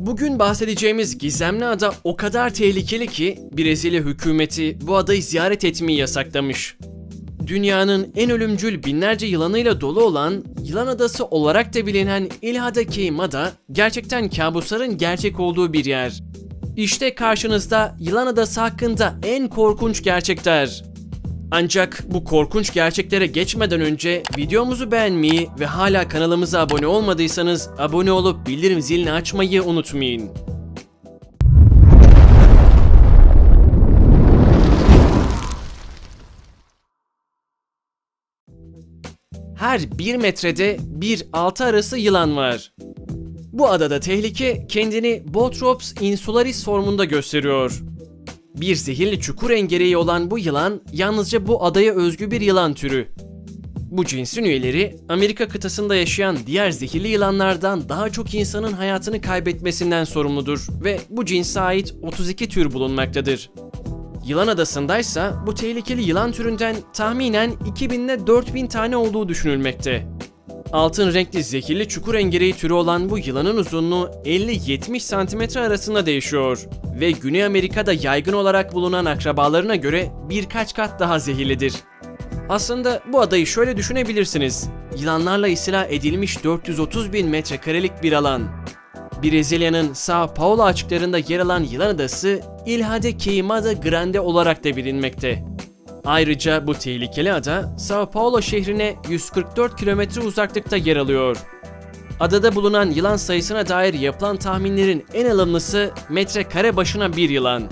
Bugün bahsedeceğimiz gizemli ada o kadar tehlikeli ki Brezilya hükümeti bu adayı ziyaret etmeyi yasaklamış. Dünyanın en ölümcül binlerce yılanıyla dolu olan Yılan Adası olarak da bilinen İlhada Keimada gerçekten kabusların gerçek olduğu bir yer. İşte karşınızda Yılan Adası hakkında en korkunç gerçekler. Ancak bu korkunç gerçeklere geçmeden önce videomuzu beğenmeyi ve hala kanalımıza abone olmadıysanız abone olup bildirim zilini açmayı unutmayın. Her 1 metrede 1-6 arası yılan var. Bu adada tehlike kendini Botrops insularis formunda gösteriyor. Bir zehirli çukur engereği olan bu yılan yalnızca bu adaya özgü bir yılan türü. Bu cinsin üyeleri Amerika kıtasında yaşayan diğer zehirli yılanlardan daha çok insanın hayatını kaybetmesinden sorumludur ve bu cinse ait 32 tür bulunmaktadır. Yılan adasındaysa bu tehlikeli yılan türünden tahminen 2000 ile 4000 tane olduğu düşünülmekte. Altın renkli zehirli çukur engereği türü olan bu yılanın uzunluğu 50-70 cm arasında değişiyor ve Güney Amerika'da yaygın olarak bulunan akrabalarına göre birkaç kat daha zehirlidir. Aslında bu adayı şöyle düşünebilirsiniz. Yılanlarla istila edilmiş 430 bin metrekarelik bir alan. Brezilya'nın Sao Paulo açıklarında yer alan Yılan Adası, Ilha de Queimada Grande olarak da bilinmekte. Ayrıca bu tehlikeli ada Sao Paulo şehrine 144 kilometre uzaklıkta yer alıyor. Adada bulunan yılan sayısına dair yapılan tahminlerin en alımlısı metrekare başına bir yılan.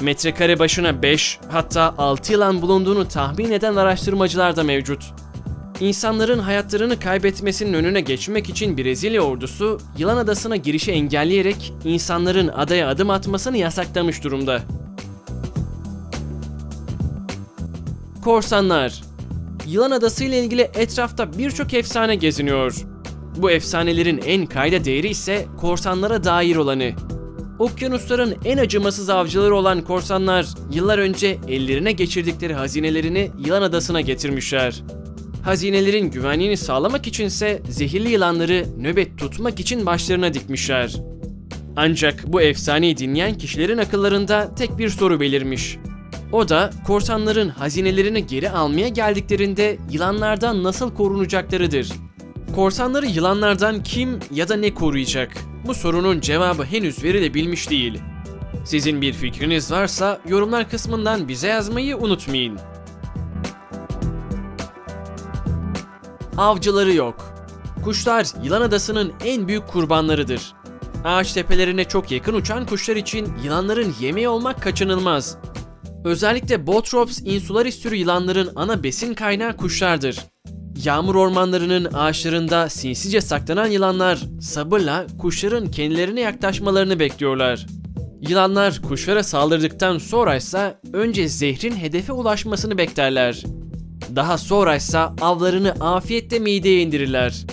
Metrekare başına 5 hatta 6 yılan bulunduğunu tahmin eden araştırmacılar da mevcut. İnsanların hayatlarını kaybetmesinin önüne geçmek için Brezilya ordusu Yılan Adası'na girişi engelleyerek insanların adaya adım atmasını yasaklamış durumda. Korsanlar Yılan Adası ile ilgili etrafta birçok efsane geziniyor. Bu efsanelerin en kayda değeri ise korsanlara dair olanı. Okyanusların en acımasız avcıları olan korsanlar yıllar önce ellerine geçirdikleri hazinelerini Yılan Adası'na getirmişler. Hazinelerin güvenliğini sağlamak içinse zehirli yılanları nöbet tutmak için başlarına dikmişler. Ancak bu efsaneyi dinleyen kişilerin akıllarında tek bir soru belirmiş. O da korsanların hazinelerini geri almaya geldiklerinde yılanlardan nasıl korunacaklarıdır. Korsanları yılanlardan kim ya da ne koruyacak? Bu sorunun cevabı henüz verilebilmiş değil. Sizin bir fikriniz varsa yorumlar kısmından bize yazmayı unutmayın. Avcıları yok. Kuşlar Yılan Adası'nın en büyük kurbanlarıdır. Ağaç tepelerine çok yakın uçan kuşlar için yılanların yemeği olmak kaçınılmaz. Özellikle Botrops insularis türü yılanların ana besin kaynağı kuşlardır. Yağmur ormanlarının ağaçlarında sinsice saklanan yılanlar sabırla kuşların kendilerine yaklaşmalarını bekliyorlar. Yılanlar kuşlara saldırdıktan sonra ise önce zehrin hedefe ulaşmasını beklerler. Daha sonra ise avlarını afiyetle mideye indirirler.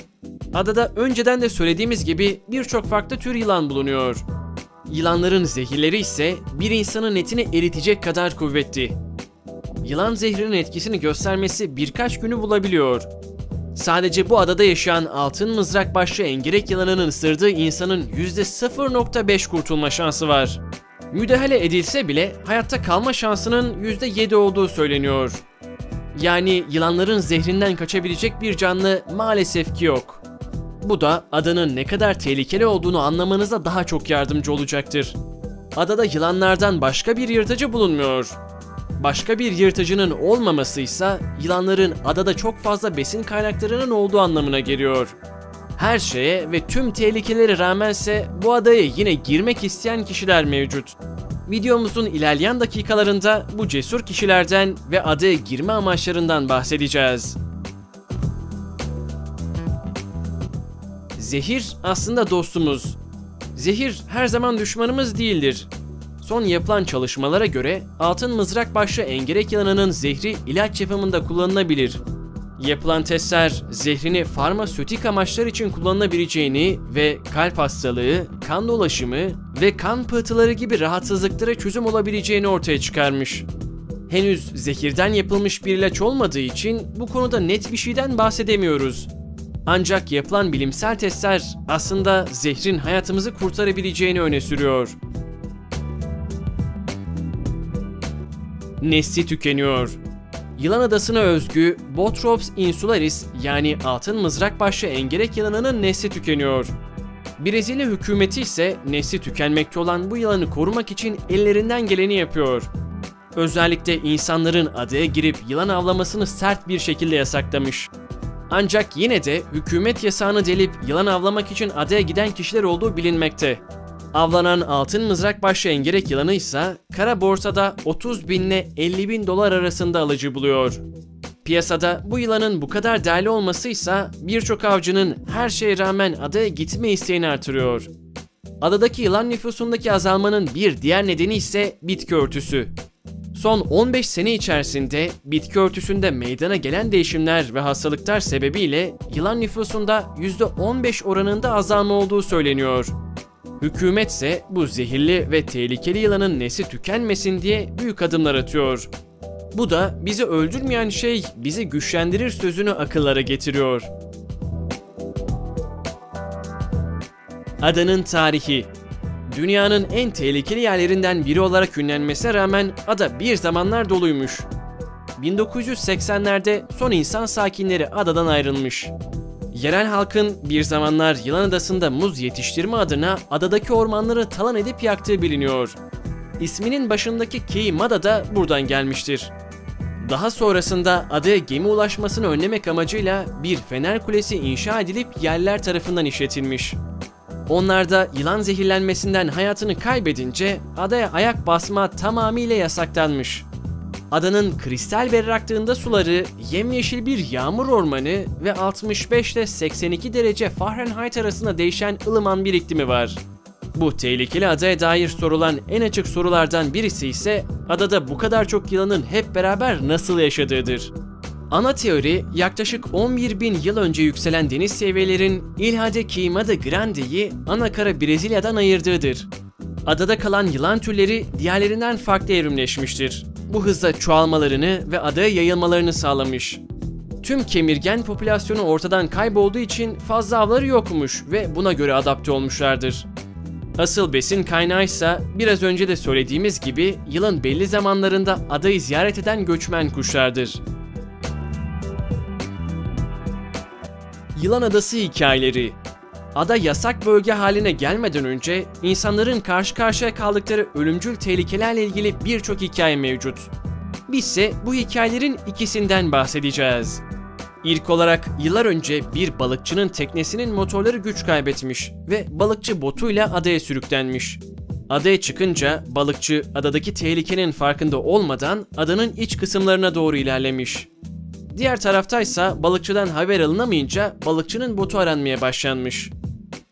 Adada önceden de söylediğimiz gibi birçok farklı tür yılan bulunuyor. Yılanların zehirleri ise bir insanın etini eritecek kadar kuvvetli. Yılan zehrinin etkisini göstermesi birkaç günü bulabiliyor. Sadece bu adada yaşayan altın mızrak başlı engerek yılanının ısırdığı insanın %0.5 kurtulma şansı var. Müdahale edilse bile hayatta kalma şansının %7 olduğu söyleniyor. Yani yılanların zehrinden kaçabilecek bir canlı maalesef ki yok. Bu da adanın ne kadar tehlikeli olduğunu anlamanıza daha çok yardımcı olacaktır. Adada yılanlardan başka bir yırtıcı bulunmuyor. Başka bir yırtıcının olmaması ise yılanların adada çok fazla besin kaynaklarının olduğu anlamına geliyor. Her şeye ve tüm tehlikelere rağmense bu adaya yine girmek isteyen kişiler mevcut. Videomuzun ilerleyen dakikalarında bu cesur kişilerden ve adaya girme amaçlarından bahsedeceğiz. Zehir aslında dostumuz. Zehir her zaman düşmanımız değildir. Son yapılan çalışmalara göre altın mızrak başlı engerek yılanının zehri ilaç yapımında kullanılabilir. Yapılan testler zehrini farmasötik amaçlar için kullanılabileceğini ve kalp hastalığı, kan dolaşımı ve kan pıhtıları gibi rahatsızlıklara çözüm olabileceğini ortaya çıkarmış. Henüz zehirden yapılmış bir ilaç olmadığı için bu konuda net bir şeyden bahsedemiyoruz. Ancak yapılan bilimsel testler aslında zehrin hayatımızı kurtarabileceğini öne sürüyor. Nesli tükeniyor. Yılan adasına özgü Bothrops insularis yani altın mızrak başlı engerek yılanının nesli tükeniyor. Brezilya hükümeti ise nesli tükenmekte olan bu yılanı korumak için ellerinden geleni yapıyor. Özellikle insanların adaya girip yılan avlamasını sert bir şekilde yasaklamış. Ancak yine de hükümet yasağını delip yılan avlamak için adaya giden kişiler olduğu bilinmekte. Avlanan altın mızrak başlı engerek yılanı ise kara borsada 30 bin ile 50 bin dolar arasında alıcı buluyor. Piyasada bu yılanın bu kadar değerli olması ise birçok avcının her şeye rağmen adaya gitme isteğini artırıyor. Adadaki yılan nüfusundaki azalmanın bir diğer nedeni ise bitki örtüsü. Son 15 sene içerisinde bitki örtüsünde meydana gelen değişimler ve hastalıklar sebebiyle yılan nüfusunda %15 oranında azalma olduğu söyleniyor. Hükümet ise bu zehirli ve tehlikeli yılanın nesli tükenmesin diye büyük adımlar atıyor. Bu da bizi öldürmeyen şey bizi güçlendirir sözünü akıllara getiriyor. Adanın tarihi Dünyanın en tehlikeli yerlerinden biri olarak ünlenmesine rağmen ada bir zamanlar doluymuş. 1980'lerde son insan sakinleri adadan ayrılmış. Yerel halkın bir zamanlar Yılan Adası'nda muz yetiştirme adına adadaki ormanları talan edip yaktığı biliniyor. İsminin başındaki Key Mada da buradan gelmiştir. Daha sonrasında adaya gemi ulaşmasını önlemek amacıyla bir fener kulesi inşa edilip yerler tarafından işletilmiş. Onlar da yılan zehirlenmesinden hayatını kaybedince adaya ayak basma tamamıyla yasaklanmış. Adanın kristal berraklığında suları yemyeşil bir yağmur ormanı ve 65 ile 82 derece Fahrenheit arasında değişen ılıman bir iklimi var. Bu tehlikeli adaya dair sorulan en açık sorulardan birisi ise adada bu kadar çok yılanın hep beraber nasıl yaşadığıdır. Ana teori yaklaşık 11 bin yıl önce yükselen deniz seviyelerin İlhade Queimada Grande'yi ana kara Brezilya'dan ayırdığıdır. Adada kalan yılan türleri diğerlerinden farklı evrimleşmiştir. Bu hızla çoğalmalarını ve adaya yayılmalarını sağlamış. Tüm kemirgen popülasyonu ortadan kaybolduğu için fazla avları yokmuş ve buna göre adapte olmuşlardır. Asıl besin kaynağı ise biraz önce de söylediğimiz gibi yılın belli zamanlarında adayı ziyaret eden göçmen kuşlardır. Yılan Adası hikayeleri Ada yasak bölge haline gelmeden önce insanların karşı karşıya kaldıkları ölümcül tehlikelerle ilgili birçok hikaye mevcut. Bizse bu hikayelerin ikisinden bahsedeceğiz. İlk olarak yıllar önce bir balıkçının teknesinin motorları güç kaybetmiş ve balıkçı botuyla adaya sürüklenmiş. Adaya çıkınca balıkçı adadaki tehlikenin farkında olmadan adanın iç kısımlarına doğru ilerlemiş. Diğer taraftaysa balıkçıdan haber alınamayınca balıkçının botu aranmaya başlanmış.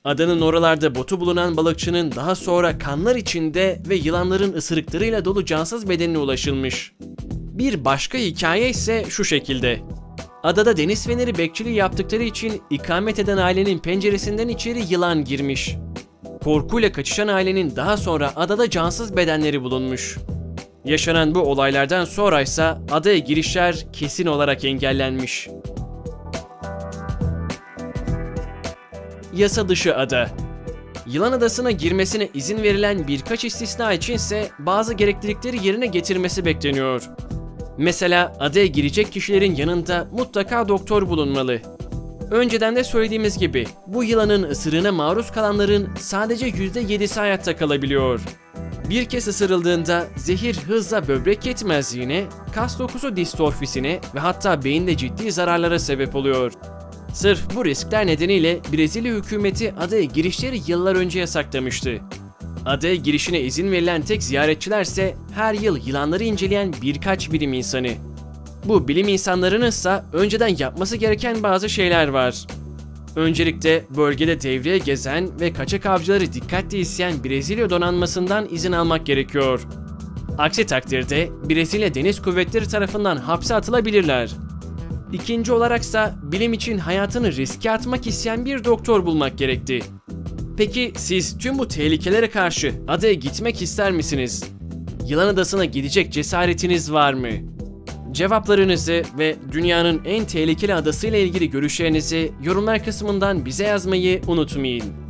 Adanın oralarda botu bulunan balıkçının daha sonra kanlar içinde ve yılanların ısırıklarıyla dolu cansız bedenine ulaşılmış. Bir başka hikaye ise şu şekilde. Adada deniz feneri bekçiliği yaptıkları için ikamet eden ailenin penceresinden içeri yılan girmiş. Korkuyla kaçışan ailenin daha sonra adada cansız bedenleri bulunmuş. Yaşanan bu olaylardan sonra ise adaya girişler kesin olarak engellenmiş. Yasa dışı ada Yılan Adası'na girmesine izin verilen birkaç istisna içinse bazı gereklilikleri yerine getirmesi bekleniyor. Mesela adaya girecek kişilerin yanında mutlaka doktor bulunmalı. Önceden de söylediğimiz gibi bu yılanın ısırığına maruz kalanların sadece %7'si hayatta kalabiliyor. Bir kez ısırıldığında zehir hızla böbrek yetmezliğine, kas dokusu distorfisine ve hatta beyinde ciddi zararlara sebep oluyor. Sırf bu riskler nedeniyle Brezilya hükümeti adaya girişleri yıllar önce yasaklamıştı. Adaya girişine izin verilen tek ziyaretçilerse her yıl yılanları inceleyen birkaç bilim insanı. Bu bilim insanlarının ise önceden yapması gereken bazı şeyler var. Öncelikle bölgede devreye gezen ve kaçak avcıları dikkatli izleyen Brezilya donanmasından izin almak gerekiyor. Aksi takdirde Brezilya Deniz Kuvvetleri tarafından hapse atılabilirler. İkinci olaraksa bilim için hayatını riske atmak isteyen bir doktor bulmak gerekti. Peki siz tüm bu tehlikelere karşı adaya gitmek ister misiniz? Yılan Adası'na gidecek cesaretiniz var mı? Cevaplarınızı ve dünyanın en tehlikeli adasıyla ilgili görüşlerinizi yorumlar kısmından bize yazmayı unutmayın.